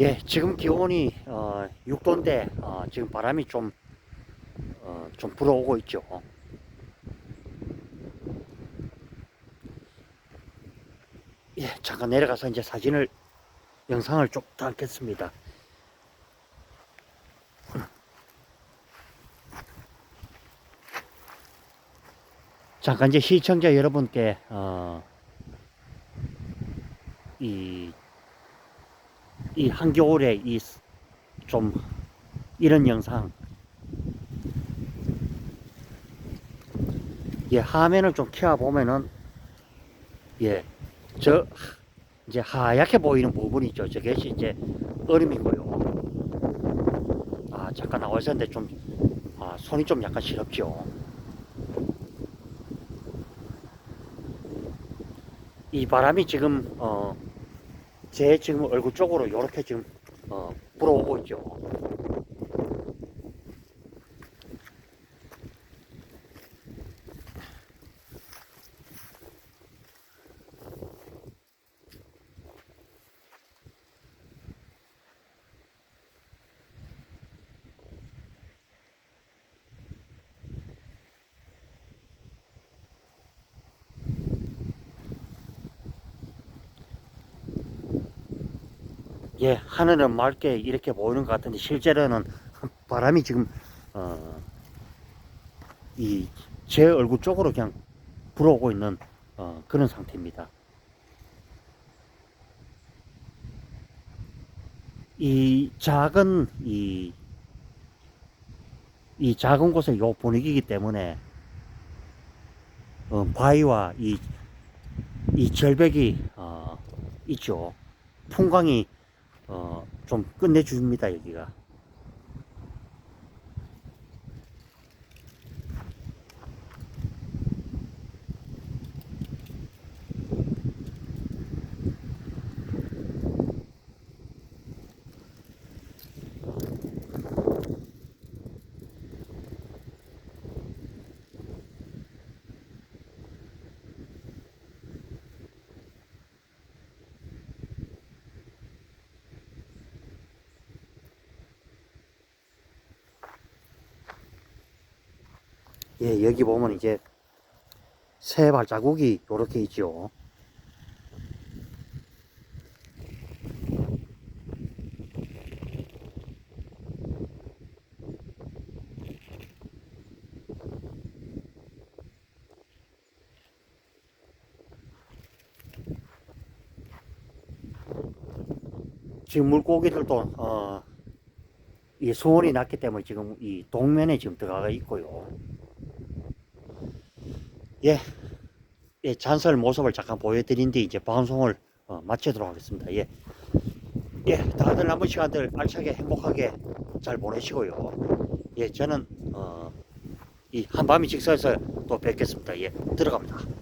예, 지금 기온이 어, 6도인데 어, 지금 바람이 좀, 어, 좀 불어오고 있죠. 예, 잠깐 내려가서 이제 사진을, 영상을 좀 담겠습니다. 잠깐 이제 시청자 여러분께 어, 이, 이 한겨울에 이 좀 이런 영상. 예 화면을 좀 켜어 보면은 예 저 이제 하얗게 보이는 부분이 있죠. 저것이 이제 얼음이고요. 아 잠깐 나와 있었는데 좀 아, 손이 좀 약간 시렵죠. 이 바람이 지금 어, 제 지금 얼굴 쪽으로 이렇게 지금 어, 불어오고 있죠. 예, 하늘은 맑게 이렇게 보이는 것 같은데 실제로는 바람이 지금 어, 이 제 얼굴 쪽으로 그냥 불어오고 있는 어, 그런 상태입니다. 이 작은 이, 이 작은 곳의 요 분위기이기 때문에 어, 바위와 이, 이 절벽이 어, 있죠. 풍광이 어, 좀 끝내줍니다, 여기가. 예, 여기 보면 이제 새 발자국이 요렇게 있죠. 지금 물고기들도 어, 이 수온이 낮기 때문에 지금 이 동면에 지금 들어가 있고요. 예, 예, 잔설 모습을 잠깐 보여드린 뒤 이제 방송을 어, 마치도록 하겠습니다. 예, 예, 다들 남은 시간들 알차게 행복하게 잘 보내시고요. 예, 저는 어, 이 한밤이 직서에서 또 뵙겠습니다. 예, 들어갑니다.